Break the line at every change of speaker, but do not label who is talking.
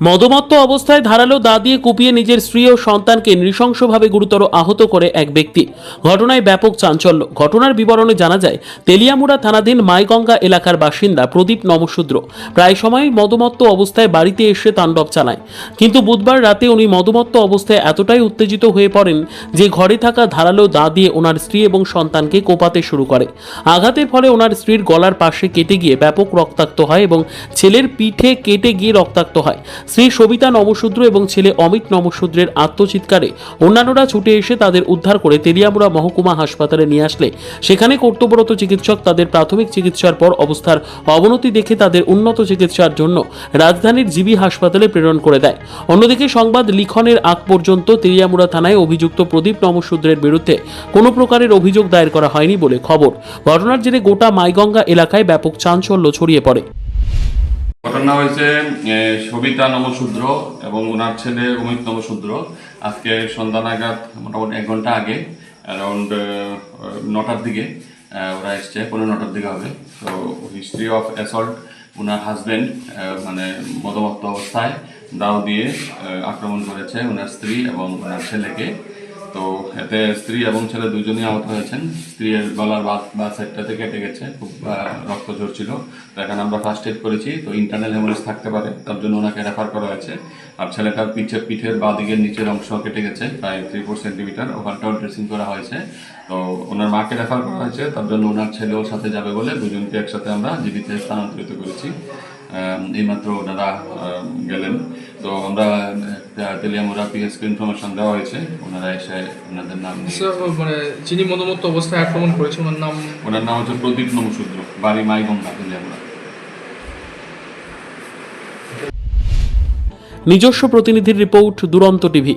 মদমত্ত অবস্থায় ধারালো দা দিয়ে কুপিয়ে নিজের স্ত্রী ও সন্তানকে নৃশংসভাবে গুরুতর আহত করে এক ব্যক্তি। ঘটনায় ব্যাপক চাঞ্চল্য। ঘটনার বিবরণে জানা যায়, তেলিয়ামুড়া থানাধীন মাইগঙ্গা এলাকার বাসিন্দা প্রদীপ নমশূদ্র প্রায় সময় মদমত্ত অবস্থায় বাড়িতে এসে তাণ্ডব চালায়। কিন্তু বুধবার রাতে উনি মদমত্ত অবস্থায় এতটাই উত্তেজিত হয়ে পড়েন যে ঘরে থাকা ধারালো দা দিয়ে ওনার স্ত্রী এবং সন্তানকে কোপাতে শুরু করে। আঘাতের ফলে ওনার স্ত্রীর গলার পাশে কেটে গিয়ে ব্যাপক রক্তাক্ত হয় এবং ছেলের পিঠে কেটে গিয়ে রক্তাক্ত হয়। স্ত্রী সবিতা নমশূদ্র এবং ছেলে অমিত নমশূদ্রের আত্মচিৎকারে অন্যান্যরা ছুটে এসে তাদের উদ্ধার করে তেলিয়ামুড়া মহকুমা হাসপাতালে নিয়ে আসলে। সেখানে কর্তব্যরত চিকিৎসক তাদের প্রাথমিক চিকিৎসার পর অবস্থার অবনতি দেখে তাদের উন্নত চিকিৎসার জন্য রাজধানীর জিবি হাসপাতালে প্রেরণ করে দেয়। অন্যদিকে সংবাদ লিখনের আগ পর্যন্ত তেলিয়ামুড়া থানায় অভিযুক্ত প্রদীপ নমশূদ্রের বিরুদ্ধে কোনো প্রকারের অভিযোগ দায়ের করা হয়নি বলে খবর। ঘটনার জেরে গোটা মাইগঙ্গা এলাকায় ব্যাপক চাঞ্চল্য ছড়িয়ে পড়ে।
ঘটনা হয়েছে সবিতা নমশূদ্র এবং ওনার ছেলে অমিত নমশূদ্র আজকে সন্ধ্যা নাগাদ, মোটামুটি এক ঘণ্টা আগে অ্যারাউন্ড নটার দিকে ওরা এসছে পনেরো নটার দিকে হবে। তো হিস্ট্রি অফ অ্যাসল্ট ওনার হাজব্যান্ড মানে মদমত্ত অবস্থায় দাও দিয়ে আক্রমণ করেছে ওনার স্ত্রী এবং ওনার ছেলেকে। তো এতে স্ত্রী এবং ছেলে দুজনেই আহত হয়েছেন। স্ত্রীর গলার বা সাইডটাতে কেটে গেছে, খুব রক্ত ঝরছিল। তো এখানে আমরা ফার্স্ট এড করেছি, তো ইন্টারনাল হেমোরেজ থাকতে পারে, তার জন্য ওনাকে রেফার করা হয়েছে। আর ছেলেটার পিঠে, পিঠের বা দিকের নিচের অংশ কেটে গেছে, প্রায় থ্রি ফোর সেন্টিমিটার ওখানটাও ড্রেসিং করা হয়েছে। তো ওনার মাকে রেফার করা হয়েছে, তার জন্য ওনার ছেলেও সাথে যাবে বলে দুজনকে একসাথে আমরা জীবিতে স্থানান্তরিত করেছি। এইমাত্র ওনারা গেলেন। তো আমরা আহ, পিএসকে ইনফরমেশন দেওয়া হয়েছে। ওনারা এসে ওনাদের নাম
মানে যিনি মনোমত্ত অবস্থায় আক্রমণ করেছে ওনার নাম
ওনার নাম হচ্ছে প্রদীপ বাড়ি মাইগঙ্গা
নিজস্ব প্রতিনিধির রিপোর্ট দুরন্ত টিভি।